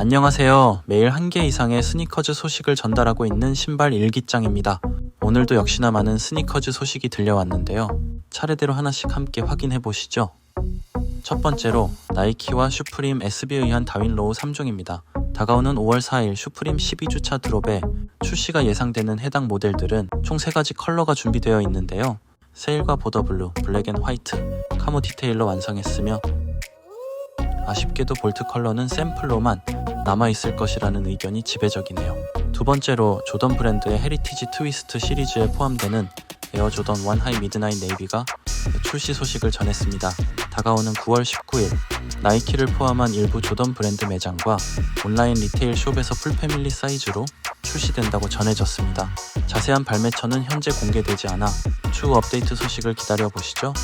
안녕하세요. 매일 한 개 이상의 스니커즈 소식을 전달하고 있는 신발 일기장입니다. 오늘도 역시나 많은 스니커즈 소식이 들려왔는데요. 차례대로 하나씩 함께 확인해 보시죠. 첫 번째로 나이키와 슈프림 SB에 의한 다윈 로우 3종입니다. 다가오는 5월 4일 슈프림 12주차 드롭에 출시가 예상되는 해당 모델들은 총 3가지 컬러가 준비되어 있는데요. 세일과 보더블루, 블랙 앤 화이트, 카모 디테일로 완성했으며 아쉽게도 볼트 컬러는 샘플로만 남아있을 것이라는 의견이 지배적이네요. 두 번째로 조던 브랜드의 헤리티지 트위스트 시리즈에 포함되는 에어 조던 1 하이 미드나잇 네이비가 출시 소식을 전했습니다. 다가오는 9월 19일 나이키를 포함한 일부 조던 브랜드 매장과 온라인 리테일 숍에서 풀패밀리 사이즈로 출시된다고 전해졌습니다. 자세한 발매처는 현재 공개되지 않아 추후 업데이트 소식을 기다려 보시죠.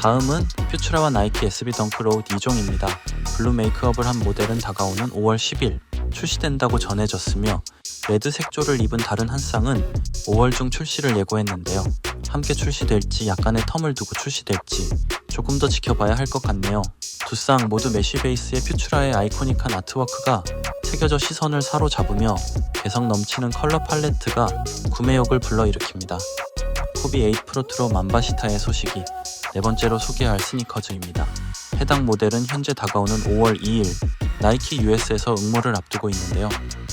다음은 퓨추라와 나이키 SB 덩크 로우 2종입니다. 블루 메이크업을 한 모델은 다가오는 5월 10일 출시된다고 전해졌으며 레드 색조를 입은 다른 한 쌍은 5월 중 출시를 예고했는데요. 함께 출시될지 약간의 텀을 두고 출시될지 조금 더 지켜봐야 할 것 같네요. 두 쌍 모두 메쉬 베이스의 퓨추라의 아이코닉한 아트워크가 새겨져 시선을 사로잡으며 개성 넘치는 컬러 팔레트가 구매욕을 불러일으킵니다. 코비 8 프로 트로 만바시타의 소식이 네 번째로 소개할 스니커즈입니다. 해당 모델은 현재 다가오는 5월 2일 나이키 US에서 응모를 앞두고 있는데요.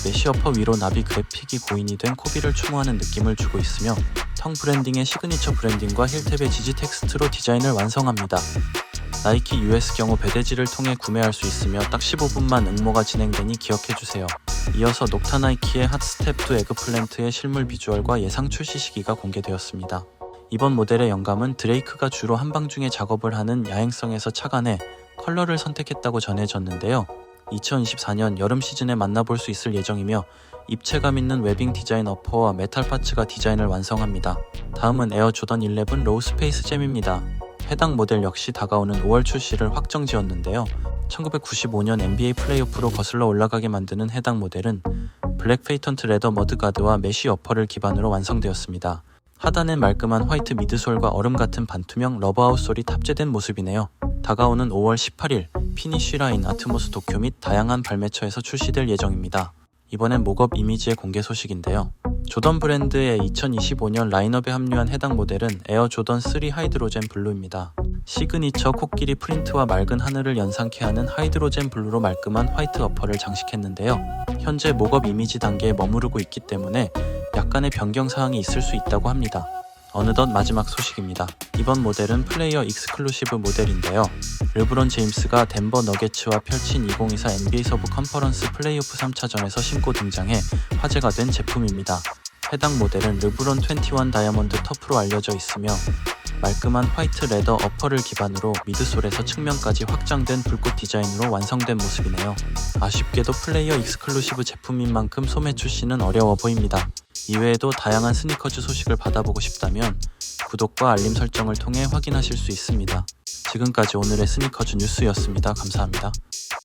메쉬 어퍼 위로 나비 그래픽이 고인이 된 코비를 추모하는 느낌을 주고 있으며 텅 브랜딩의 시그니처 브랜딩과 힐탭의 지지 텍스트로 디자인을 완성합니다. 나이키 US 경우 배대지를 통해 구매할 수 있으며 딱 15분만 응모가 진행되니 기억해주세요. 이어서 녹타 나이키의 핫스텝 투 에그플랜트의 실물 비주얼과 예상 출시 시기가 공개되었습니다. 이번 모델의 영감은 드레이크가 주로 한방중에 작업을 하는 야행성에서 착안해 컬러를 선택했다고 전해졌는데요. 2024년 여름 시즌에 만나볼 수 있을 예정이며 입체감 있는 웨빙 디자인 어퍼와 메탈 파츠가 디자인을 완성합니다. 다음은 에어 조던 11 로우 스페이스 잼입니다. 해당 모델 역시 다가오는 5월 출시를 확정 지었는데요. 1995년 NBA 플레이오프로 거슬러 올라가게 만드는 해당 모델은 블랙 페이턴트 레더 머드가드와 메쉬 어퍼를 기반으로 완성되었습니다. 하단엔 말끔한 화이트 미드솔과 얼음 같은 반투명 러브 아웃 솔이 탑재된 모습이네요. 다가오는 5월 18일 피니쉬 라인 아트모스 도쿄 및 다양한 발매처에서 출시될 예정입니다. 이번엔 목업 이미지의 공개 소식인데요. 조던 브랜드의 2025년 라인업에 합류한 해당 모델은 에어 조던 3 하이드로젠 블루입니다. 시그니처 코끼리 프린트와 맑은 하늘을 연상케 하는 하이드로젠 블루로 말끔한 화이트 어퍼를 장식했는데요. 현재 목업 이미지 단계에 머무르고 있기 때문에 약간의 변경 사항이 있을 수 있다고 합니다. 어느덧 마지막 소식입니다. 이번 모델은 플레이어 익스클루시브 모델인데요. 르브론 제임스가 덴버 너게츠와 펼친 2024 NBA 서부 컨퍼런스 플레이오프 3차전에서 신고 등장해 화제가 된 제품입니다. 해당 모델은 르브론 21 다이아몬드 터프로 알려져 있으며 말끔한 화이트 레더 어퍼를 기반으로 미드솔에서 측면까지 확장된 불꽃 디자인으로 완성된 모습이네요. 아쉽게도 플레이어 익스클루시브 제품인 만큼 소매 출시는 어려워 보입니다. 이외에도 다양한 스니커즈 소식을 받아보고 싶다면 구독과 알림 설정을 통해 확인하실 수 있습니다. 지금까지 오늘의 스니커즈 뉴스였습니다. 감사합니다.